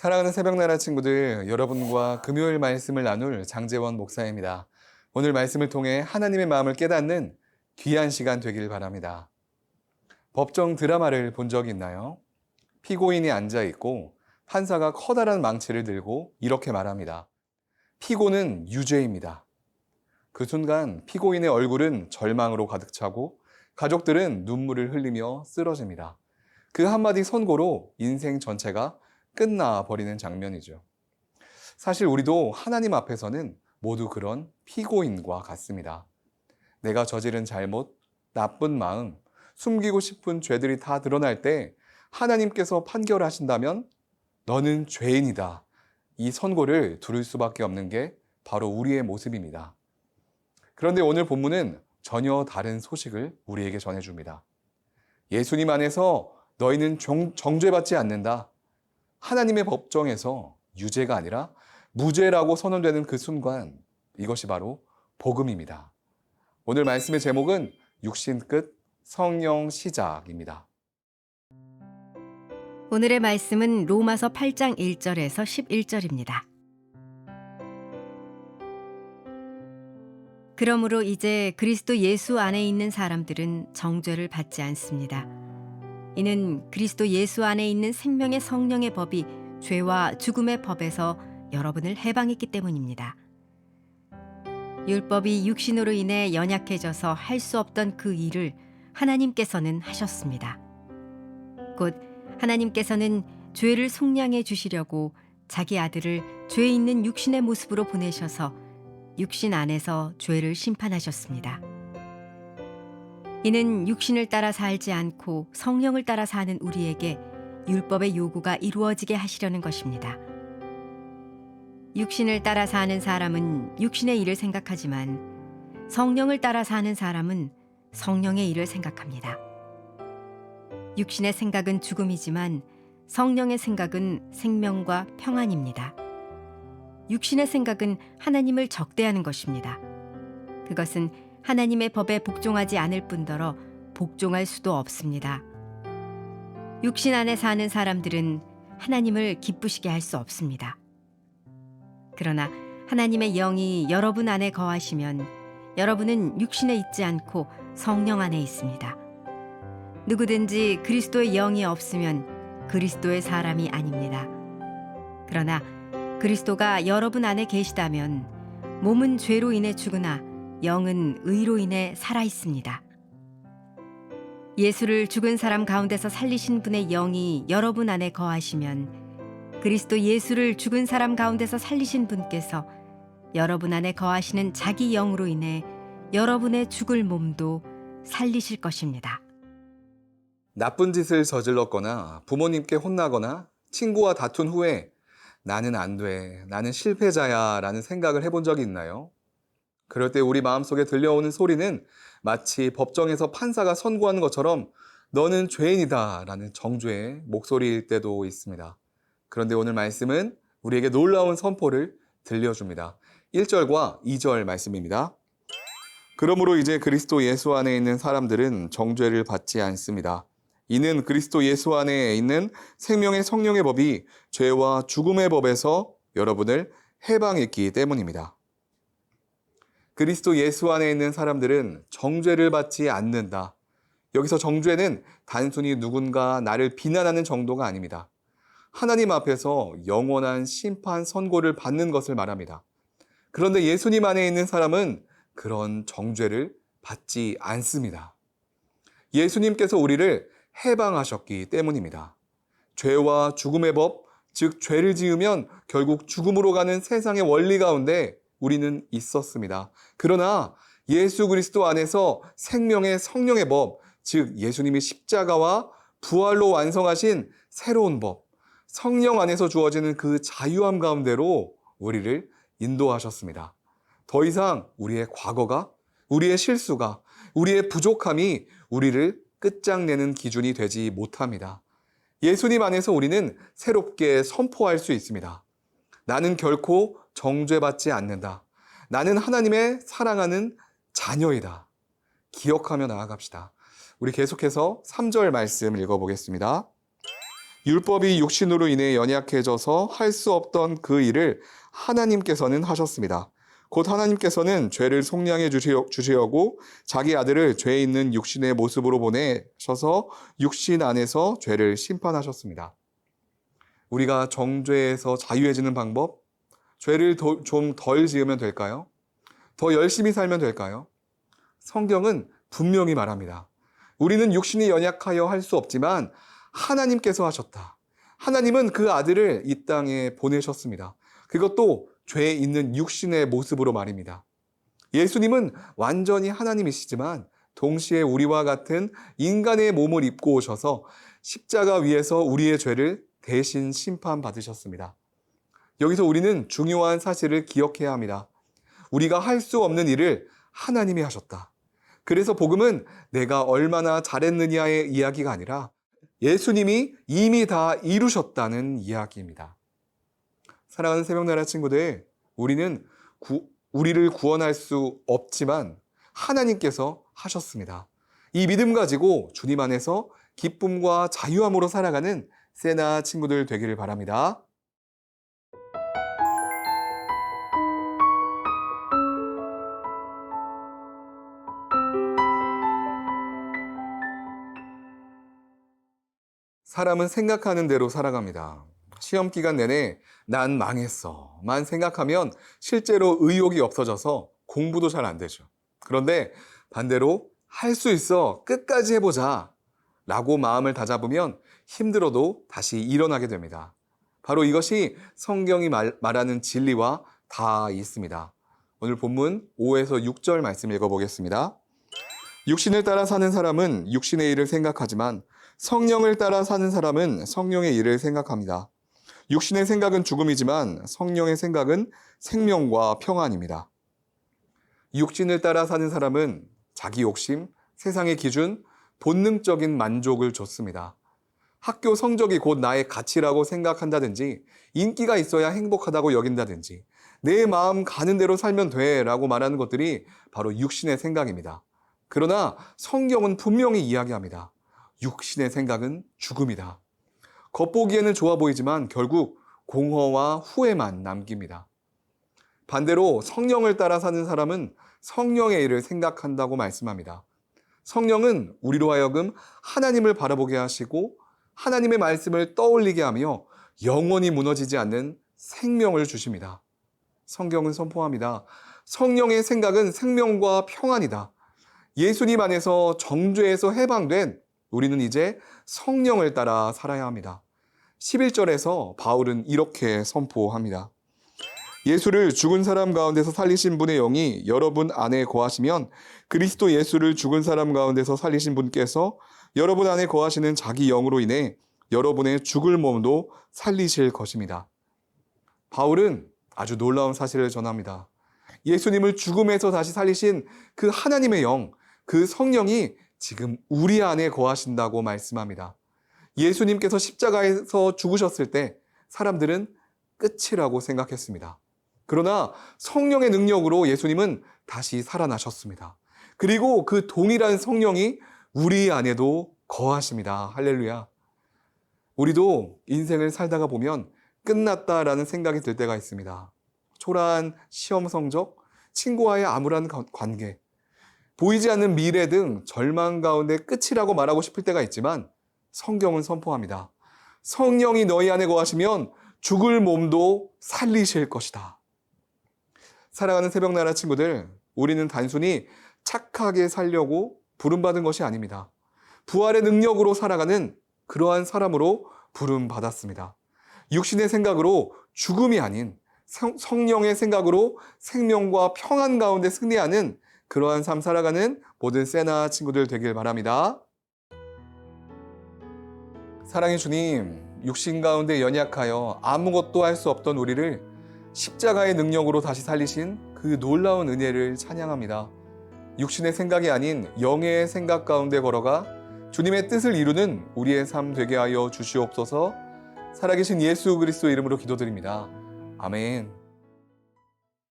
사랑하는 새벽나라 친구들, 여러분과 금요일 말씀을 나눌 장재원 목사입니다. 오늘 말씀을 통해 하나님의 마음을 깨닫는 귀한 시간 되길 바랍니다. 법정 드라마를 본 적 있나요? 피고인이 앉아 있고 판사가 커다란 망치를 들고 이렇게 말합니다. 피고는 유죄입니다. 그 순간 피고인의 얼굴은 절망으로 가득 차고 가족들은 눈물을 흘리며 쓰러집니다. 그 한마디 선고로 인생 전체가 끝나 버리는 장면이죠. 사실 우리도 하나님 앞에서는 모두 그런 피고인과 같습니다. 내가 저지른 잘못, 나쁜 마음, 숨기고 싶은 죄들이 다 드러날 때 하나님께서 판결하신다면 너는 죄인이다. 이 선고를 들을 수밖에 없는 게 바로 우리의 모습입니다. 그런데 오늘 본문은 전혀 다른 소식을 우리에게 전해줍니다. 예수님 안에서 너희는 정, 정죄받지 않는다. 하나님의 법정에서 유죄가 아니라 무죄라고 선언되는 그 순간 이것이 바로 복음입니다. 오늘 말씀의 제목은 육신 끝 성령 시작입니다. 오늘의 말씀은 로마서 8장 1절에서 11절입니다. 그러므로 이제 그리스도 예수 안에 있는 사람들은 정죄를 받지 않습니다. 이는 그리스도 예수 안에 있는 생명의 성령의 법이 죄와 죽음의 법에서 여러분을 해방했기 때문입니다. 율법이 육신으로 인해 연약해져서 할 수 없던 그 일을 하나님께서는 하셨습니다. 곧 하나님께서는 죄를 속량해 주시려고 자기 아들을 죄 있는 육신의 모습으로 보내셔서 육신 안에서 죄를 심판하셨습니다. 이는 육신을 따라 살지 않고 성령을 따라 사는 우리에게 율법의 요구가 이루어지게 하시려는 것입니다. 육신을 따라 사는 사람은 육신의 일을 생각하지만 성령을 따라 사는 사람은 성령의 일을 생각합니다. 육신의 생각은 죽음이지만 성령의 생각은 생명과 평안입니다. 육신의 생각은 하나님을 적대하는 것입니다. 그것은 하나님의 법에 복종하지 않을 뿐더러 복종할 수도 없습니다. 육신 안에 사는 사람들은 하나님을 기쁘시게 할 수 없습니다. 그러나 하나님의 영이 여러분 안에 거하시면 여러분은 육신에 있지 않고 성령 안에 있습니다. 누구든지 그리스도의 영이 없으면 그리스도의 사람이 아닙니다. 그러나 그리스도가 여러분 안에 계시다면 몸은 죄로 인해 죽으나 영은 의로 인해 살아 있습니다. 예수를 죽은 사람 가운데서 살리신 분의 영이 여러분 안에 거하시면 그리스도 예수를 죽은 사람 가운데서 살리신 분께서 여러분 안에 거하시는 자기 영으로 인해 여러분의 죽을 몸도 살리실 것입니다. 나쁜 짓을 저질렀거나 부모님께 혼나거나 친구와 다툰 후에 나는 안 돼, 나는 실패자야 라는 생각을 해본 적이 있나요? 그럴 때 우리 마음속에 들려오는 소리는 마치 법정에서 판사가 선고하는 것처럼 너는 죄인이다 라는 정죄의 목소리일 때도 있습니다. 그런데 오늘 말씀은 우리에게 놀라운 선포를 들려줍니다. 1절과 2절 말씀입니다. 그러므로 이제 그리스도 예수 안에 있는 사람들은 정죄를 받지 않습니다. 이는 그리스도 예수 안에 있는 생명의 성령의 법이 죄와 죽음의 법에서 여러분을 해방했기 때문입니다. 그리스도 예수 안에 있는 사람들은 정죄를 받지 않는다. 여기서 정죄는 단순히 누군가 나를 비난하는 정도가 아닙니다. 하나님 앞에서 영원한 심판 선고를 받는 것을 말합니다. 그런데 예수님 안에 있는 사람은 그런 정죄를 받지 않습니다. 예수님께서 우리를 해방하셨기 때문입니다. 죄와 죽음의 법, 즉 죄를 지으면 결국 죽음으로 가는 세상의 원리 가운데 우리는 있었습니다. 그러나 예수 그리스도 안에서 생명의 성령의 법, 즉 예수님이 십자가와 부활로 완성하신 새로운 법, 성령 안에서 주어지는 그 자유함 가운데로 우리를 인도하셨습니다. 더 이상 우리의 과거가, 우리의 실수가, 우리의 부족함이 우리를 끝장내는 기준이 되지 못합니다. 예수님 안에서 우리는 새롭게 선포할 수 있습니다. 나는 결코 정죄받지 않는다. 나는 하나님의 사랑하는 자녀이다. 기억하며 나아갑시다. 우리 계속해서 3절 말씀 읽어보겠습니다. 율법이 육신으로 인해 연약해져서 할 수 없던 그 일을 하나님께서는 하셨습니다. 곧 하나님께서는 죄를 속량해 주시려- 주시려고 자기 아들을 죄 있는 육신의 모습으로 보내셔서 육신 안에서 죄를 심판하셨습니다. 우리가 정죄에서 자유해지는 방법, 죄를 좀 덜 지으면 될까요? 더 열심히 살면 될까요? 성경은 분명히 말합니다. 우리는 육신이 연약하여 할 수 없지만 하나님께서 하셨다. 하나님은 그 아들을 이 땅에 보내셨습니다. 그것도 죄 있는 육신의 모습으로 말입니다. 예수님은 완전히 하나님이시지만 동시에 우리와 같은 인간의 몸을 입고 오셔서 십자가 위에서 우리의 죄를 대신 심판받으셨습니다. 여기서 우리는 중요한 사실을 기억해야 합니다. 우리가 할 수 없는 일을 하나님이 하셨다. 그래서 복음은 내가 얼마나 잘했느냐의 이야기가 아니라 예수님이 이미 다 이루셨다는 이야기입니다. 사랑하는 새벽나라 친구들, 우리는 구- 우리를 구원할 수 없지만 하나님께서 하셨습니다. 이 믿음 가지고 주님 안에서 기쁨과 자유함으로 살아가는 세나 친구들 되기를 바랍니다. 사람은 생각하는 대로 살아갑니다. 시험 기간 내내 난 망했어. 만 생각하면 실제로 의욕이 없어져서 공부도 잘 안 되죠. 그런데 반대로 할 수 있어. 끝까지 해보자. 라고 마음을 다잡으면 힘들어도 다시 일어나게 됩니다. 바로 이것이 성경이 말, 말하는 진리와 다 있습니다. 오늘 본문 5에서 6절 말씀 읽어보겠습니다. 육신을 따라 사는 사람은 육신의 일을 생각하지만 성령을 따라 사는 사람은 성령의 일을 생각합니다. 육신의 생각은 죽음이지만 성령의 생각은 생명과 평안입니다. 육신을 따라 사는 사람은 자기 욕심, 세상의 기준, 본능적인 만족을 줬습니다. 학교 성적이 곧 나의 가치라고 생각한다든지, 인기가 있어야 행복하다고 여긴다든지, 내 마음 가는 대로 살면 돼 라고 말하는 것들이 바로 육신의 생각입니다. 그러나 성경은 분명히 이야기합니다. 육신의 생각은 죽음이다. 겉보기에는 좋아 보이지만 결국 공허와 후회만 남깁니다. 반대로 성령을 따라 사는 사람은 성령의 일을 생각한다고 말씀합니다. 성령은 우리로 하여금 하나님을 바라보게 하시고 하나님의 말씀을 떠올리게 하며 영원히 무너지지 않는 생명을 주십니다. 성경은 선포합니다. 성령의 생각은 생명과 평안이다. 예수님 안에서 정죄에서 해방된 우리는 이제 성령을 따라 살아야 합니다. 11절에서 바울은 이렇게 선포합니다. 예수를 죽은 사람 가운데서 살리신 분의 영이 여러분 안에 거하시면 그리스도 예수를 죽은 사람 가운데서 살리신 분께서 여러분 안에 거하시는 자기 영으로 인해 여러분의 죽을 몸도 살리실 것입니다. 바울은 아주 놀라운 사실을 전합니다. 예수님을 죽음에서 다시 살리신 그 하나님의 영, 그 성령이 지금 우리 안에 거하신다고 말씀합니다. 예수님께서 십자가에서 죽으셨을 때 사람들은 끝이라고 생각했습니다. 그러나 성령의 능력으로 예수님은 다시 살아나셨습니다. 그리고 그 동일한 성령이 우리 안에도 거하십니다. 할렐루야. 우리도 인생을 살다가 보면 끝났다라는 생각이 들 때가 있습니다. 초라한 시험 성적, 친구와의 암울한 관계, 보이지 않는 미래 등 절망 가운데 끝이라고 말하고 싶을 때가 있지만 성경은 선포합니다. 성령이 너희 안에 거하시면 죽을 몸도 살리실 것이다. 사랑하는 새벽 나라 친구들, 우리는 단순히 착하게 살려고 부름받은 것이 아닙니다. 부활의 능력으로 살아가는 그러한 사람으로 부름받았습니다. 육신의 생각으로 죽음이 아닌 성, 성령의 생각으로 생명과 평안 가운데 승리하는 그러한 삶 살아가는 모든 세나 친구들 되길 바랍니다. 사랑의 주님, 육신 가운데 연약하여 아무것도 할 수 없던 우리를 십자가의 능력으로 다시 살리신 그 놀라운 은혜를 찬양합니다. 육신의 생각이 아닌 영의 생각 가운데 걸어가 주님의 뜻을 이루는 우리의 삶 되게 하여 주시옵소서 살아계신 예수 그리스도 이름으로 기도드립니다. 아멘.